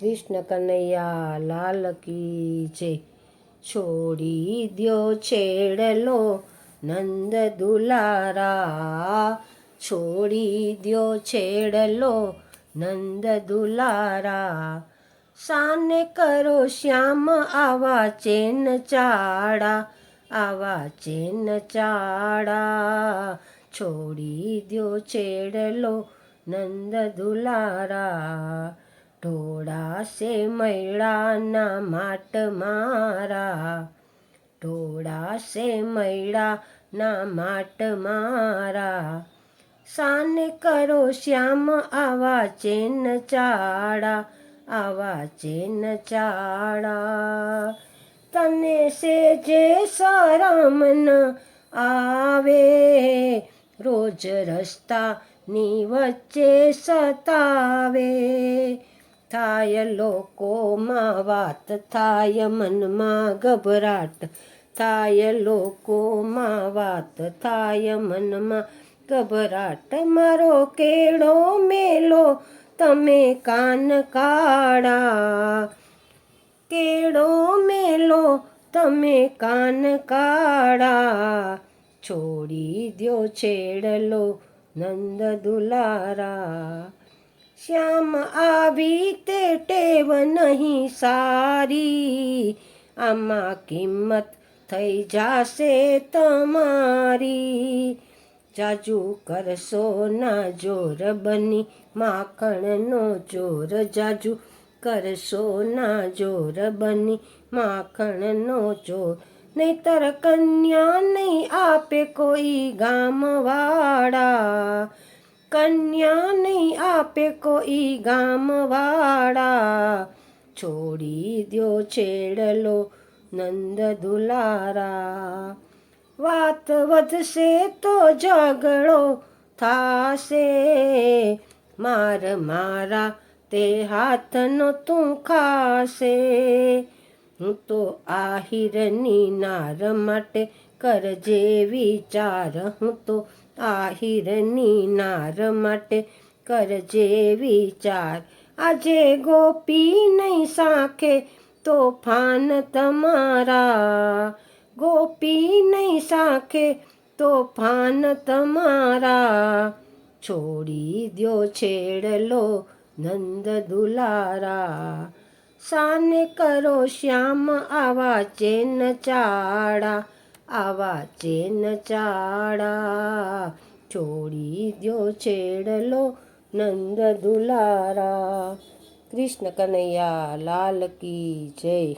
કૃષ્ણ કનૈયા લાલ કી જય છોડી દ્યો છેડલો નંદ દુલારા. છોડી દ્યો છેડલો નંદ દુલારા. સાને કરો શ્યામ આવા ચેન ચાડા આવા ચેન ચાડા છોડી દ્યો છેડલો નંદ દુલારા. ઢોળા સે મૈળાના માટ મારા. ઢોળા સે મૈળાના માટ મારા. સાને કરો શ્યામ, આવા ચેન ચાળા, આવા ચેન ચાળા. તને સે જે શરમ ન આવે, રોજ રસ્તાની વચ્ચે સતાવે. થાય લોકોમાં વાત થાય મનમાં ગભરાટ થાય લોકોમાં વાત થાય મનમાં ગભરાટ મારો કેળો મેલો તમે કાન કાળા કેળો મેલો તમે કાન કાળા છોડી દો છેડલો નંદ દુલારા શ્યામ આવી તે ટેવ નહીં સારી. આમાં કિંમત થઈ જાશે તમારી. જાજુ કરશો ના જોર બની માખણનો જોર જાજુ કરશો ના જોર બની માખણનો જોર નહીતર કન્યા નહીં આપે કોઈ ગામવાળા. કન્યા નહીં આપે કોઈ ગામવાળા. છોડી દ્યો, છેડલો નંદ દુલારા. વાત વધશે તો ઝઘડો થાશે. માર મારા તે હાથનો તું ખાશે. હું તો આહિરની નાર માટે કરજે વિચાર. હું તો આહિરની નાર માટે કરજે વિચાર. આજે ગોપી નહીં સાખે તોફાન તમારા. ગોપી નહીં સાખે તોફાન તમારા. છોડી દ્યો છેડલો નંદ દુલારા. સાને કરો શ્યામ આવા ચેન ચાડા આવા ચેન ચાડા છોડી દો છેડલો નંદ દુલારા. કૃષ્ણ કનૈયા લાલ કી જય.